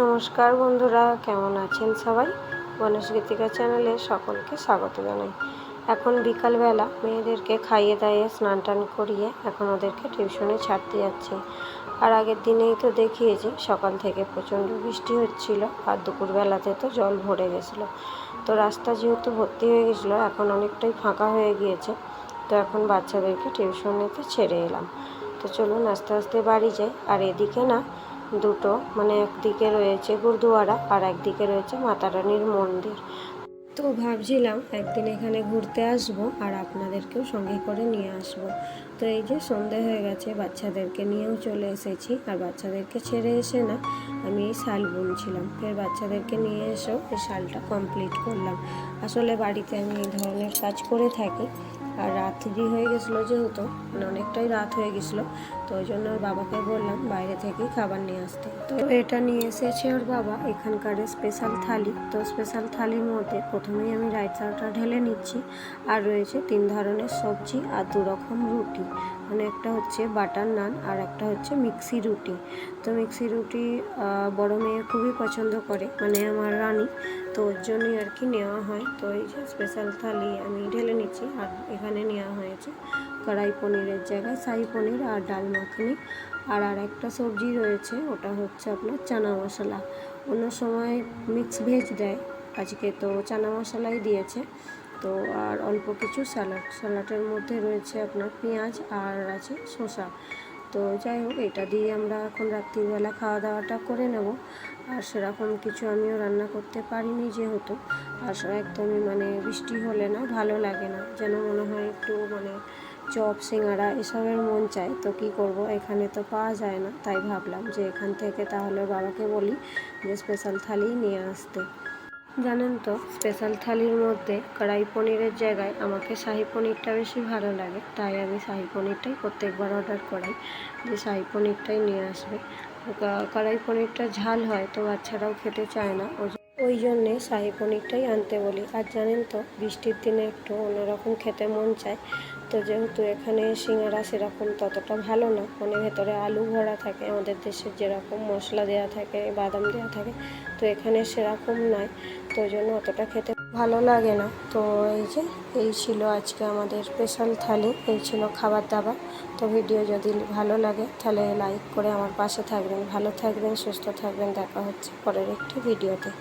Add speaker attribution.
Speaker 1: নমস্কার বন্ধুরা, কেমন আছেন সবাই? গণেশ গীতিকা চ্যানেলে সকলকে স্বাগত জানাই। এখন বিকালবেলা মেয়েদেরকে খাইয়ে দাইয়ে স্নান টান করিয়ে এখন ওদেরকে টিউশনে ছাড়তে যাচ্ছি। আর আগের দিনেই তো দেখিয়েছি, সকাল থেকে প্রচণ্ড বৃষ্টি হচ্ছিল আর দুপুরবেলাতে তো জল ভরে গেছিল। তো রাস্তা যেহেতু ভর্তি হয়ে গেছিল, এখন অনেকটাই ফাঁকা হয়ে গিয়েছে। তো এখন বাচ্চাদেরকে টিউশনেতে ছেড়ে এলাম। তো চলুন আস্তে আস্তে বাড়ি যাই। আর এদিকে না দুটো মানে একদিকে রয়েছে গুরুদুয়ারা আর একদিকে রয়েছে মাতা রানীর মন্দির। তো ভাবছিলাম একদিন এখানে ঘুরতে আসব আর আপনাদেরকেও সঙ্গে করে নিয়ে আসব। তো এই যে সন্ধে হয়ে গেছে, বাচ্চাদেরকে নিয়েও চলে এসেছি। আর বাচ্চাদেরকে ছেড়ে এসে না, আমি এই শাল বুনছিলাম। ফের বাচ্চাদেরকে নিয়ে এসেও এই শালটা কমপ্লিট করলাম। আসলে বাড়িতে আমি এই ধরনের কাজ করে থাকি। আর রাত্রি হয়ে গেছিল যেহেতু মানে অনেকটাই রাত হয়ে গেছিল, তো ওই জন্য ওর বাবাকে বললাম বাইরে থেকেই খাবার নিয়ে আসতে। তো এটা নিয়ে এসেছে ওর বাবা, এখানকার স্পেশাল থালি। তো স্পেশাল থালির মধ্যে প্রথমেই আমি রায়তাটা ঢেলে নিচ্ছি, আর রয়েছে তিন ধরনের সবজি আর দু রকম রুটি। মানে একটা হচ্ছে বাটার নান আর একটা হচ্ছে মিক্সি রুটি। তো মিক্সি রুটি বড় মেয়ে খুবই পছন্দ করে মানে আমার রানী। তো ওর জন্যই আর কি নেওয়া হয়। তো এই যে স্পেশাল থালি আমি ঢেলে নিচ্ছি আর এখানে নেওয়া হয়েছে কড়াই পনিরের জায়গায়, শাহি পনির আর ডাল মাখনি। আর আর একটা সবজি রয়েছে, ওটা হচ্ছে আপনার চানা মশলা। অন্য সময় মিক্স ভেজ দেয়। আজকে তো চানা মশলাই দিয়েছে। তো আর অল্প কিছু স্যালাড স্যালাডের মধ্যে রয়েছে আপনার পেঁয়াজ আর আছে শসা। তো যাই হোক, এটা দিয়ে আমরা এখন রাত্রিবেলা খাওয়া দাওয়াটা করে নেব। আর সেরকম কিছু আমিও রান্না করতে পারিনি যেহেতু। আর একদমই মানে বৃষ্টি হলে না ভালো লাগে না। যেন মনে হয় একটু মানে চপ, সিঙ্গারা এসবের মন চায়। তো কি করব, এখানে তো পাওয়া যায় না। তাই ভাবলাম যে এখান থেকে তাহলে বাবাকে বলি যে স্পেশাল থালি নিয়ে আসতে। জানেন তো স্পেশাল থালির মধ্যে কড়াই পনিরের জায়গায় আমাকে শাহি পনিরটা বেশি ভালো লাগে। তাই আমি শাহি পনিরটাই প্রত্যেকবার অর্ডার করাই। যে শাহি পনিরটাই নিয়ে আসবে। কড়াই পনিরটা ঝাল হয়, তো বাচ্চারাও খেতে চায় না। ওই জন্যে শাহি পনিরটাই আনতে বলি। আর জানেন তো, বৃষ্টির দিনে একটু অন্যরকম খেতে মন চায়। তো যেহেতু এখানে সিঙ্গারা সেরকম ততটা ভালো না মানে ভেতরে আলু ভরা থাকে, আমাদের দেশের যেরকম মশলা দেওয়া থাকে, বাদাম দেওয়া থাকে, তো এখানে সেরকম নয় তো জন্য অতটা খেতে ভালো লাগে না। তো এই যে, এই ছিল আজকে আমাদের স্পেশাল থালি, এই ছিল খাবার দাবার। তো ভিডিও যদি ভালো লাগে, তাহলে লাইক করে আমার পাশে থাকবেন। ভালো থাকবেন, সুস্থ থাকবেন, দেখা হচ্ছে পরের একটি ভিডিওতে।